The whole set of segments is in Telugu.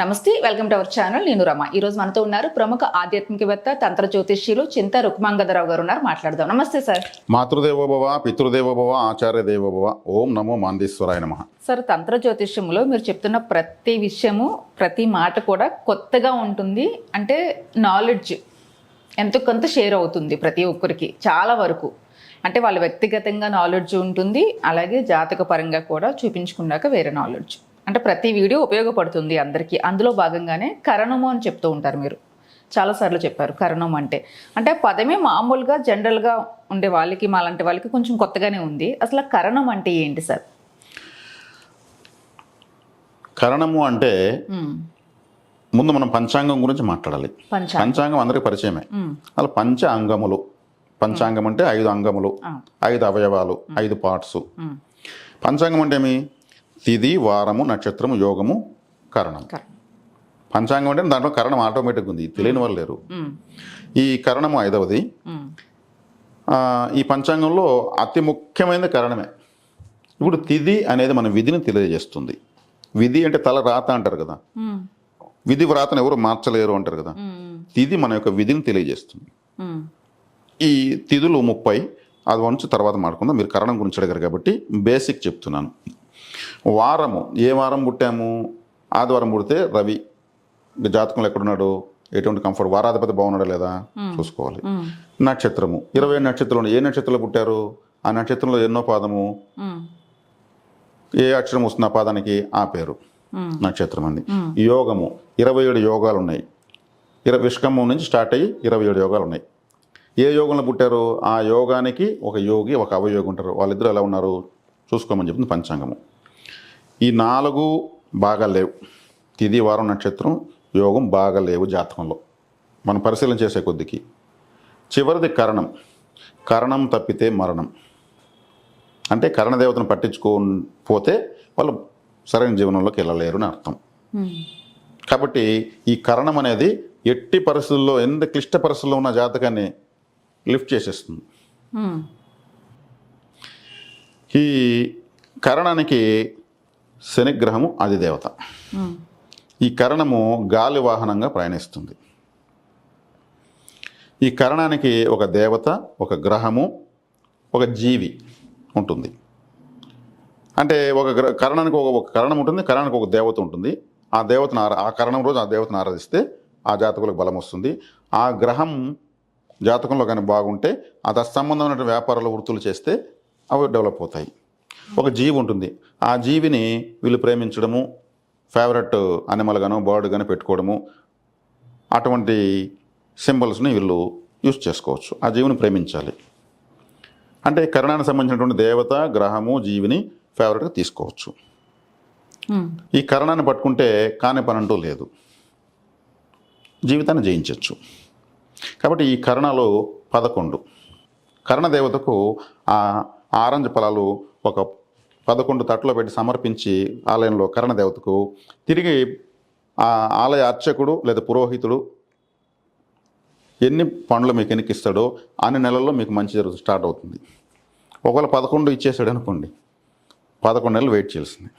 నమస్తే వెల్కమ్ టు అవర్ ఛానల్. నేను రమ. ఈ రోజు మనతో ఉన్నారు ప్రముఖ ఆధ్యాత్మికవేత్త తంత్ర జ్యోతిష్యులు చింత రుక్మాంగదరావు గారు ఉన్నారు. మాట్లాడదాం. నమస్తే సార్. మాతృదేవోభవ పితృదేవోభవ ఆచార్య దేవోభవ ఓం నమో మాందీశ్వరాయ నమ. సార్ తంత్ర జ్యోతిష్యంలో మీరు చెప్తున్న ప్రతి విషయము ప్రతి మాట కూడా కొత్తగా ఉంటుంది. అంటే నాలెడ్జ్ ఎంతో కొంత షేర్ అవుతుంది ప్రతి ఒక్కరికి చాలా వరకు. అంటే వాళ్ళ వ్యక్తిగతంగా నాలెడ్జ్ ఉంటుంది. అలాగే జాతక పరంగా కూడా చూపించుకున్నాక వేరే నాలెడ్జ్ అంటే ప్రతి వీడియో ఉపయోగపడుతుంది అందరికీ. అందులో భాగంగానే కరణము అని చెప్తూ ఉంటారు మీరు. చాలాసార్లు చెప్పారు కరణం అంటే. అంటే పదమే మామూలుగా జనరల్గా ఉండే వాళ్ళకి మాలాంటి వాళ్ళకి కొంచెం కొత్తగానే ఉంది. అసలు కరణం అంటే ఏంటి సార్? కరణము అంటే. ముందు మనం పంచాంగం గురించి మాట్లాడాలి. పంచాంగం. అందరికీ పరిచయమే. అలా పంచ అంగములు పంచాంగం అంటే ఐదు అంగములు. ఐదు అవయవాలు ఐదు పార్ట్స్. పంచాంగం అంటే ఏమి? తిది వారము నక్షత్రము యోగము కరణం. పంచాంగం అంటే దాంట్లో కరణం ఆటోమేటిక్ ఉంది. తెలియని వాళ్ళు లేరు. ఈ కరణము ఐదవది. ఈ పంచాంగంలో అతి ముఖ్యమైనది కరణమే. ఇప్పుడు తిది అనేది మన విధిని తెలియజేస్తుంది. విధి అంటే తల రాత అంటారు కదా. విధి వ్రాతను ఎవరు మార్చలేరు అంటారు కదా. తిది మన యొక్క విధిని తెలియజేస్తుంది. ఈ తిథులు ముప్పై అది వంచి తర్వాత మాట్లాడుకుందాం. మీరు కరణం గురించి అడిగారు కాబట్టి బేసిక్ చెప్తున్నాను. వారము. ఏ వారం పుట్టాము? ఆదివారం పుడితే రవి. జాతకంలో ఎక్కడున్నాడు? ఎటువంటి కంఫర్ట్? వారాధిపతి బాగున్నాడా లేదా? చూసుకోవాలి. నక్షత్రము. ఇరవై ఏడు నక్షత్రంలో ఏ నక్షత్రంలో పుట్టారు? ఆ నక్షత్రంలో ఎన్నో పాదము. ఏ అక్షరం వస్తుంది ఆ పాదానికి? ఆ పేరు. నక్షత్రం అంది. యోగము. ఇరవై ఏడు యోగాలు ఉన్నాయి. ఇరవై విష్కమ్మం నుంచి స్టార్ట్ అయ్యి ఇరవై ఏడు యోగాలు ఉన్నాయి. ఏ యోగంలో పుట్టారు? ఆ యోగానికి ఒక యోగి ఒక అవయోగి ఉంటారు. వాళ్ళిద్దరు ఎలా ఉన్నారు? చూసుకోమని చెప్తుంది పంచాంగము. ఈ నాలుగు బాగా లేవు. తిది వారం నక్షత్రం యోగం బాగా లేవు జాతకంలో. మనం పరిశీలన చేసే కొద్దికి. చివరిది కరణం. కరణం తప్పితే మరణం. అంటే కరణదేవతను పట్టించుకోకపోతే వాళ్ళు సరైన జీవనంలోకి వెళ్ళలేరు అని అర్థం. కాబట్టి ఈ కరణం అనేది ఎట్టి పరిస్థితుల్లో ఎంత క్లిష్ట పరిస్థితుల్లో ఉన్న జాతకాన్ని లిఫ్ట్ చేసేస్తుంది. ఈ కరణానికి శనిగ్రహము అధిదేవత. ఈ కరణము గాలి వాహనంగా ప్రయాణిస్తుంది. ఈ కరణానికి ఒక దేవత ఒక గ్రహము ఒక జీవి ఉంటుంది. అంటే ఒక కరణానికి ఒక ఒక కరణం ఉంటుంది కరణానికి ఒక దేవత ఉంటుంది. ఆ దేవతను ఆరా ఆ కరణం రోజు ఆ దేవతను ఆరాధిస్తే ఆ జాతకులకు బలం వస్తుంది. ఆ గ్రహం జాతకంలో కానీ బాగుంటే ఆ తత్సంబంధమైన వ్యాపారాలు వృత్తులు చేస్తే అవి డెవలప్ అవుతాయి. ఒక జీవి ఉంటుంది. ఆ జీవిని వీళ్ళు ప్రేమించడము ఫేవరెట్ అనిమల్ గాను బర్డ్ గాను పెట్టుకోవడము అటువంటి సింబల్స్ని వీళ్ళు యూస్ చేసుకోవచ్చు. ఆ జీవిని ప్రేమించాలి. అంటే కరణానికి సంబంధించినటువంటి దేవత గ్రహము జీవిని ఫేవరెట్గా తీసుకోవచ్చు. ఈ కరణాన్ని పట్టుకుంటే కాని పని అంటూ లేదు. జీవితాన్ని జయించవచ్చు కాబట్టి ఈ కరణాలు పదకొండు. కరణ దేవతకు ఆ ఆరెంజ్ ఫలాలు ఒక పదకొండు తట్లో పెట్టి సమర్పించి ఆలయంలో కరణ దేవతకు తిరిగి ఆ ఆలయ అర్చకుడు లేదా పురోహితుడు ఎన్ని పండ్లు మీకు ఎన్నికిస్తాడో అన్ని నెలల్లో మీకు మంచి జరుగు స్టార్ట్ అవుతుంది. ఒకవేళ పదకొండు ఇచ్చేసాడు అనుకోండి పదకొండు నెలలు వెయిట్ చేయాల్సింది.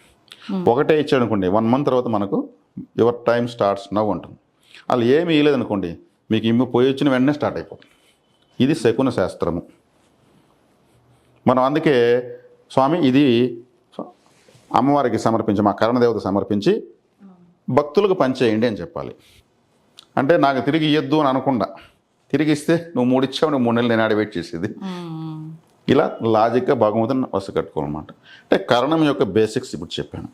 ఒకటే ఇచ్చాడు అనుకోండి వన్ మంత్ తర్వాత మనకు యువర్ టైం స్టార్ట్స్ నవ్ ఉంటుంది వాళ్ళు ఏమి ఇవ్వలేదు అనుకోండి మీకు ఇమ్మి పోయి వచ్చిన వెంటనే స్టార్ట్ అయిపోతుంది. ఇది శకున శాస్త్రము. మనం అందుకే స్వామి ఇది అమ్మవారికి సమర్పించి మా కరణదేవత సమర్పించి భక్తులకు పంచేయండి అని చెప్పాలి. అంటే నాకు తిరిగి ఇయ్యొద్దు అని అనకుండా తిరిగి ఇస్తే నువ్వు మూడు ఇచ్చావు నువ్వు మూడు నెలలు నేను ఆడ వెయిట్ చేసేది. ఇలా లాజిక్గా భగవంతుని వస్తు కట్టుకోవాలన్నమాట. అంటే కరణం యొక్క బేసిక్స్ ఇప్పుడు చెప్పాను.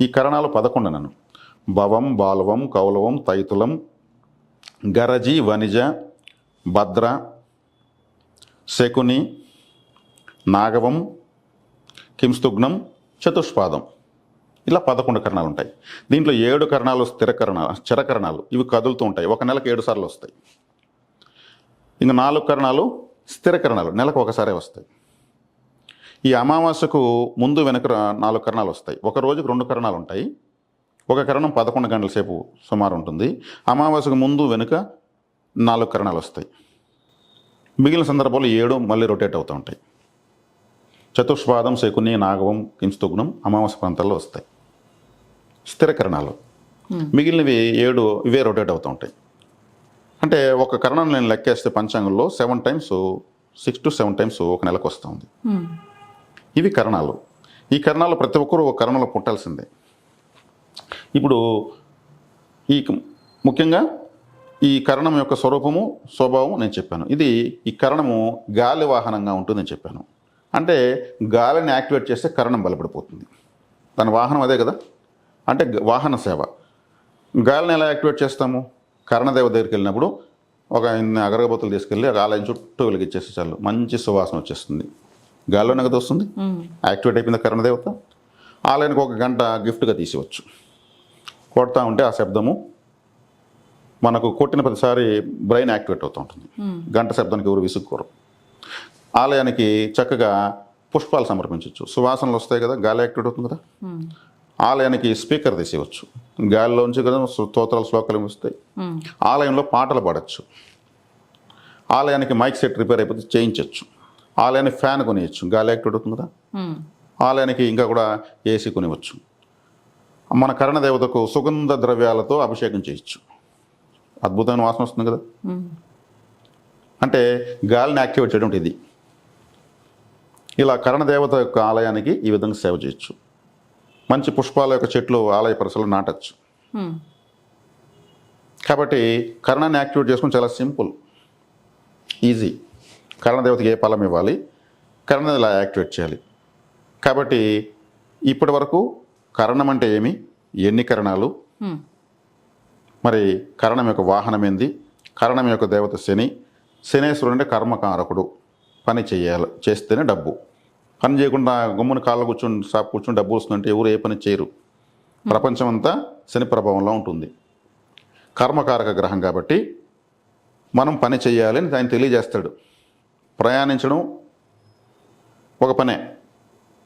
ఈ కరణాలు పదకొండు నన్ను. భవం బాలవం కౌలవం తైతులం గరజి వనిజ భద్ర శకుని నాగవం కింస్తుగ్నం చతుష్పాదం. ఇలా పదకొండు కరణాలు ఉంటాయి దీంట్లో ఏడు కరణాలు స్థిర కరణాలు. ఇవి కదులుతూ ఉంటాయి. ఒక నెలకు ఏడు సార్లు వస్తాయి. ఇంకా నాలుగు కరణాలు స్థిర కరణాలు. నెలకు ఒకసారే వస్తాయి. ఈ అమావాస్యకు ముందు వెనక నాలుగు కరణాలు వస్తాయి. ఒక రోజుకు రెండు కరణాలు ఉంటాయి ఒక కరణం పదకొండు గంటల సేపు సుమారు ఉంటుంది అమావాస్యకు ముందు వెనుక నాలుగు కరణాలు వస్తాయి. మిగిలిన సందర్భాలు ఏడు మళ్ళీ రొటేట్ అవుతూ ఉంటాయి. చతుష్పాదం శకుని నాగవం కింస్తుగ్నం అమావాస్య ప్రాంతాల్లో వస్తాయి. స్థిర కరణాలు. మిగిలినవి ఏడు ఇవే రొటేట్ అవుతూ ఉంటాయి. అంటే ఒక కరణం నేను లెక్కేస్తే పంచాంగంలో seven times six to seven times ఒక నెలకు వస్తూ ఉంది. ఇవి కరణాలు. ఈ కరణాలు ప్రతి ఒక్కరూ ఒక కరణంలో పుట్టాల్సిందే. ఇప్పుడు ఈ ముఖ్యంగా ఈ కరణం యొక్క స్వరూపము స్వభావం నేను చెప్పాను. ఇది ఈ కరణము గాలి వాహనంగా ఉంటుందని చెప్పాను. అంటే గాలిని యాక్టివేట్ చేస్తే కరణం బలపడిపోతుంది. దాని వాహనం అదే కదా? అంటే వాహన సేవ. గాలిని ఎలా యాక్టివేట్ చేస్తాము? కరణదేవ దగ్గరికి వెళ్ళినప్పుడు ఒక ఇన్ని అగరబత్తులు తీసుకెళ్ళి ఆలయం చుట్టూ వెలిగించేస్తే చాలు. మంచి సువాసన వచ్చేస్తుంది. గాల్లోనే కదా వస్తుంది. యాక్టివేట్ అయిపోయింది కరణదేవత. ఆలయానికి ఒక గంట గిఫ్ట్గా తీసివచ్చు. కొడతా ఉంటే ఆ శబ్దము మనకు కొట్టిన ప్రతిసారి బ్రెయిన్ యాక్టివేట్ అవుతూ ఉంటుంది. గంట శబ్దానికి ఎవరు విసుక్కోరు ఆలయానికి చక్కగా పుష్పాలు సమర్పించవచ్చు సువాసనలు వస్తాయి కదా గాలి యాక్టివేట్ అవుతుంది కదా. ఆలయానికి స్పీకర్ తీసేయవచ్చు. గాలిలోంచి కదా స్తోత్రాలు శ్లోకాలు వస్తాయి. ఆలయంలో పాటలు పాడచ్చు. ఆలయానికి మైక్ సెట్ రిపేర్ అయిపోతే చేయించవచ్చు ఆలయానికి ఫ్యాన్ కొనియచ్చు. గాలి యాక్టివేట్ అవుతుంది కదా. ఆలయానికి ఇంకా కూడా ఏసీ కొనివచ్చు. మన కరణ దేవతకు సుగంధ ద్రవ్యాలతో అభిషేకం చేయొచ్చు. అద్భుతమైన వాసన వస్తుంది కదా. అంటే గాలిని యాక్టివేట్ చేయడం ఇది. ఇలా కరణ దేవత యొక్క ఆలయానికి ఈ విధంగా సేవ చేయొచ్చు. మంచి పుష్పాల యొక్క చెట్లు ఆలయ పరిసరాలు నాటచ్చు. కాబట్టి కరణాన్ని యాక్టివేట్ చేసుకుని చాలా సింపుల్ ఈజీ. కరణదేవతకి ఏ ఫలం ఇవ్వాలి? కరణం ఇలా యాక్టివేట్ చేయాలి? కాబట్టి ఇప్పటి వరకు కరణం అంటే ఏమి? ఎన్ని కరణాలు. మరి కరణం యొక్క వాహనం ఏంది? కరణం యొక్క దేవత శని. శనేశ్వరుడు అంటే కర్మకారకుడు. పని చేయాలి చేస్తేనే డబ్బు. పని చేయకుండా గుమ్ముని కాళ్ళ కూర్చొని షాప్ కూర్చొని డబ్బు వస్తుందంటే ఎవరు ఏ పని చేయరు. ప్రపంచం అంతా శని ప్రభావంలో ఉంటుంది. కర్మకారక గ్రహం కాబట్టి మనం పని చేయాలి అని ఆయన తెలియజేస్తాడు. ప్రయాణించడం ఒక పనే.